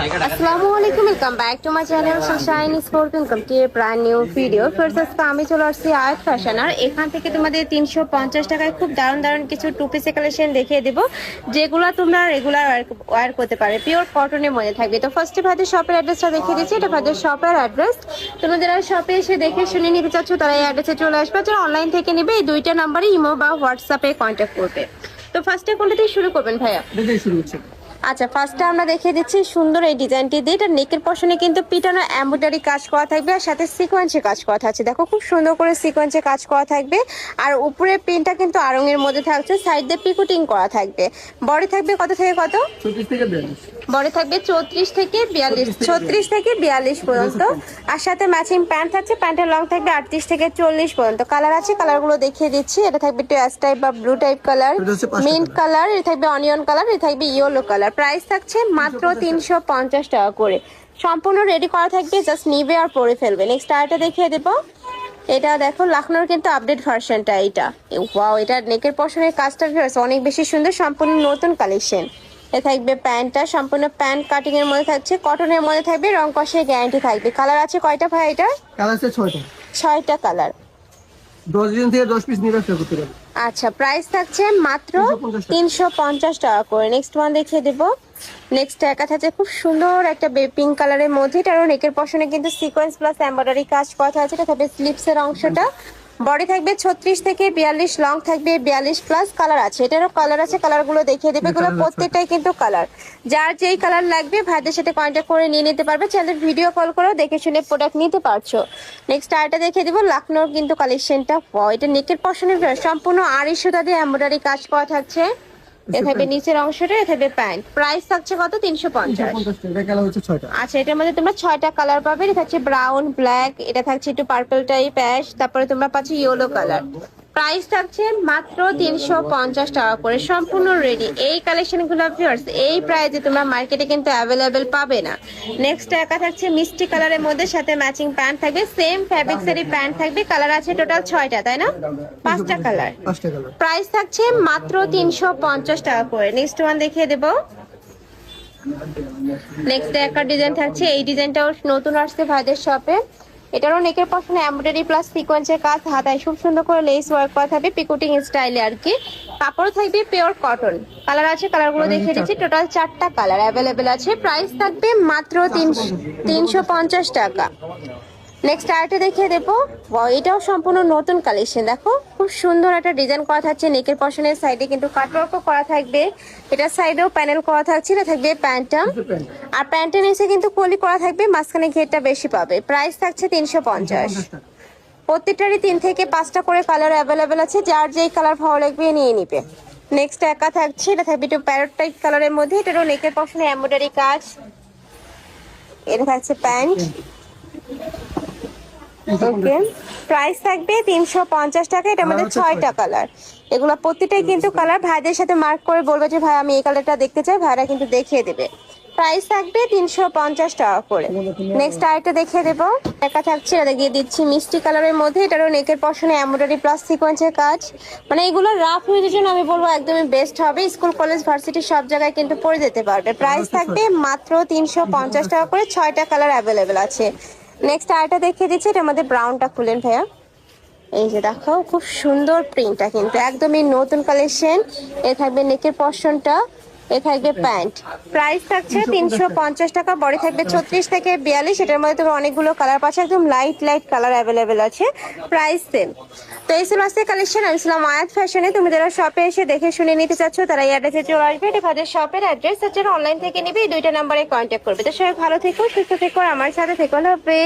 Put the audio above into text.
আসসালামু আলাইকুম welcome back to my channel sunshine sport welcome to brand new video first আমি চলে আসছি আয়াত ফ্যাশন আর এখান থেকে তোমাদের তিনশো পঞ্চাশ টাকায় খুব দারুণ দারুণ কিছু টু পিসের কালেকশন দেখিয়ে দেবো, যেগুলো তোমরা রেগুলার ওয়্যার করতে পারে। পিওর কটনের মধ্যে থাকবে। তো ফার্স্টে ভাদের শপের অ্যাড্রেসটা দেখিয়ে দিচ্ছি। এটা ভাদের শপের অ্যাড্রেস তোমরা যারা শপে এসে দেখে শুনে নিতে চাচ্ছ, তারা এই অ্যাড্রেসে চলে আসবে। যারা অনলাইন থেকে নেবে, এই দুইটা নাম্বারে ইমো বা হোয়াটসঅ্যাপে কন্ট্যাক্ট করবে। তো ফার্স্টে কোনটা দিয়ে শুরু করবেন ভাইয়া? শুরু হচ্ছে। আচ্ছা ফার্স্টে আমরা দেখিয়ে দিচ্ছি সুন্দর এই ডিজাইনটি দিয়ে। এটা নেকের পশনে কিন্তু পিটানো এম্বয়ডারি কাজ করা থাকবে আর সাথে সিকোয়েন্সে কাজ করা থাকছে। দেখো, খুব সুন্দর করে সিকোয়েন্সে কাজ করা থাকবে। আর উপরে পিনটা কিন্তু আরঙের মধ্যে থাকছে সাইড দিয়ে পিকুটিং করা থাকবে। বডি থাকবে কত থেকে কত? থেকে বডি থাকবে চৌত্রিশ থেকে বিয়াল্লিশ ছত্রিশ থেকে বিয়াল্লিশ পর্যন্ত। আর সাথে ম্যাচিং প্যান্ট থাকছে প্যান্টের লং থাকবে আটত্রিশ থেকে চল্লিশ পর্যন্ত। কালার আছে কালারগুলো দেখিয়ে দিচ্ছি। এটা থাকবে একটু অ্যাশ টাইপ বা blue type colour mint colour এটা থাকবে অনিয়ন কালার এটা থাকবে ইয়েলো কালার প্রাইস থাকছে মাত্র তিনশো পঞ্চাশ টাকা। করে। সম্পূর্ণ রেডি করা থাকবে জাস্ট নিবে আর পরে ফেলবে। নেক্সট আরেকটা দেখিয়ে দেবো। এটা দেখো লাখনোর কিন্তু আপডেট ভার্সনটা এটা ওয়াও এটা নেকের পশনের কাজটা অনেক বেশি সুন্দর সম্পূর্ণ নতুন কালেকশন এ থাকবে প্যান্টটা সম্পূর্ণ প্যান্ট কাটিং এর মধ্যে থাকছে কটনের মধ্যে থাকবে রং কষের গ্যারান্টি থাকবে। কালার আছে কয়টা ভাই এটা? কালার আছে ছয়টা। ছয়টা কালার দশ দিন থেকে দশ পিস নিয়ে ব্যবসা করতে পারবে। আচ্ছা প্রাইস থাকছে মাত্র 350 টাকা। তিনশো পঞ্চাশ টাকা করে। নেক্সট ওয়ান দেখিয়ে দেবো। নেক্সট একা থাকছে খুব সুন্দর একটা পিঙ্ক কালারের মধ্যে। এটারও নেকের পশনে কিন্তু সিকোয়েন্স প্লাস এমব্রয়ডারি কাজ করা আছে। এটা থাকবে স্লিপসের অংশটা। বডি থাকবে ছত্রিশ থেকে বিয়াল্লিশ লং থাকবে বিয়াল্লিশ প্লাস কালার আছে। এটারও কালার আছে কালারগুলো দেখিয়ে দেবে। এগুলো প্রত্যেকটাই কিন্তু কালার যার যেই কালার লাগবে ভাইদের সাথে কন্ট্যাক্ট করে নিয়ে নিতে পারবে। চ্যানেল ভিডিও কল করেও দেখে শুনে প্রোডাক্ট নিতে পারছ। নেক্সট আরেকটা দেখিয়ে দেবো লাখনৌর কিন্তু কালেকশনটা এটা নেকের পশনের সম্পূর্ণ আড়াইশো দাদি দিয়ে এমব্রয়ডারি কাজ করা থাকছে। এ নিচের অংশটা এ প্যান্ট। প্রাইস থাকছে কত? তিনশো পঞ্চাশ। আচ্ছা এটার মধ্যে তোমরা ছয়টা কালার পাবে। এটা থাকছে ব্রাউন ব্ল্যাক এটা থাকছে একটু পার্পল টাইপ অ্যাশ তারপরে তোমরা পাচ্ছ ইয়েলো কালার প্রাইস থাকছে মাত্র তিনশো পঞ্চাশ টাকা করে। সম্পূর্ণ রেডি এই কালেকশনগুলো ভিউয়ার্স এই প্রাইসে তোমরা মার্কেটে কিন্তু অ্যাভেলেবেল পাবে না। নেক্সট একা থাকছে মিষ্টি কালারের মধ্যে সাথে ম্যাচিং প্যান্ট থাকবে সেম ফ্যাব্রিক্সেরই প্যান্ট থাকবে কালার আছে টোটাল ছয়টা তাই না? পাঁচটা কালার পাঁচটা কালার প্রাইস থাকছে মাত্র তিনশো পঞ্চাশ টাকা করে। নেক্সট ওয়ান দেখিয়ে দেবো। নেক্সট একটা ডিজাইন থাকছে এই ডিজাইনটাও নতুন আসছে ভাইদের শপে এটারও নেকের পশনে এমব্রয়ডারি প্লাস সিকোয়েন্সের কাজ হাতায় খুব সুন্দর করে লেস ওয়ার্ক করা থাকবে পিকোটিং স্টাইলে আর কি কাপড় থাকবে পিওর কটন কালার আছে কালারগুলো দেখে দিচ্ছি। টোটাল চারটা কালার অ্যাভেলেবেল আছে। প্রাইস থাকবে মাত্র তিনশো তিনশো পঞ্চাশ টাকা। নেক্সট আরেকটা দেখিয়ে দেবো। এটাও সম্পূর্ণ নতুন কালেকশন দেখো। খুব সুন্দর একটা ডিজাইন করা থাকছে। নেকের পশনের সাইডে কিন্তু কাটওয়ার্কও করা থাকবে। এটার সাইডেও প্যানেল করা থাকছে এটা থাকবে প্যান্টটা আর প্যান্টের নিচে কিন্তু কলি করা থাকবে মাঝখানে ঘেরটা বেশি পাবে। প্রাইস থাকছে তিনশো পঞ্চাশ। প্রত্যেকটারই তিন থেকে পাঁচটা করে কালার অ্যাভেলেবেল আছে। যার যেই কালার ভালো লাগবে নিয়ে নিবে। নেক্সট একা থাকছে এটা থাকবে একটু প্যারট টাইপ কালারের মধ্যে। এটারও নেকের পশনে এমব্রয়ডারি কাজ। এটা থাকছে প্যান্ট ওকে প্রাইস থাকবে তিনশো পঞ্চাশ টাকা মধ্যে হচ্ছে ছয়টা কালার এগুলো প্রতিটাই কিন্তু কালার ভাইদের সাথে মার্ক করে বলবে যে ভাই আমি এই কালারটা দেখতে চাই। ভাইরা কিন্তু দেখিয়ে দেবে। প্রাইস থাকবে তিনশো পঞ্চাশ টাকা করে। নেক্সট আরেকটা দেখিয়ে দেবো। একা থাকছে এটা দেখিয়ে দিচ্ছি মিষ্টি কালারের মধ্যে। এটারও নেকের পশনে এমব্রয়ডারি প্লাস সিকোয়েন্সের কাজ। মানে এগুলো রাফ ইউজের জন্য আমি বলব একদমই বেস্ট হবে। স্কুল কলেজ ভার্সিটি সব জায়গায় কিন্তু পরে যেতে পারবে। প্রাইস থাকবে মাত্র তিনশো পঞ্চাশ টাকা করে। ছয়টা কালার অ্যাভেলেবেল আছে। নেক্সট আয়টা দেখে দিচ্ছি, এটা আমাদের ব্রাউনটা খুলেন ভাইয়া। এই যে দেখো, খুব সুন্দর প্রিন্টটা কিন্তু, একদমই নতুন কালেকশন এ থাকবে নেকের পশনটা এ থাকবে প্যান্ট প্রাইস থাকছে তিনশো পঞ্চাশ টাকা, বডি থাকবে ছত্রিশ থেকে বিয়াল্লিশ। এটার মধ্যে তোমার অনেকগুলো কালার পাচ্ছে, একদম লাইট লাইট কালার অ্যাভেলেবেল আছে। প্রাইস সেম তো এই ছিল কালেকশন আমি ছিলাম আয়াত ফ্যাশনে তুমি যারা শপে এসে দেখে শুনে নিতে চাচ্ছ, তারা এই অ্যাড্রেসে চলে আসবে। এটা ভাদের শপের অ্যাড্রেস যারা অনলাইন থেকে নিবে, এই দুইটা নাম্বারে কন্ট্যাক্ট করবে। তো সবাই ভালো থেকো, সুস্থ থেকো আমার সাথে থেকো। হবে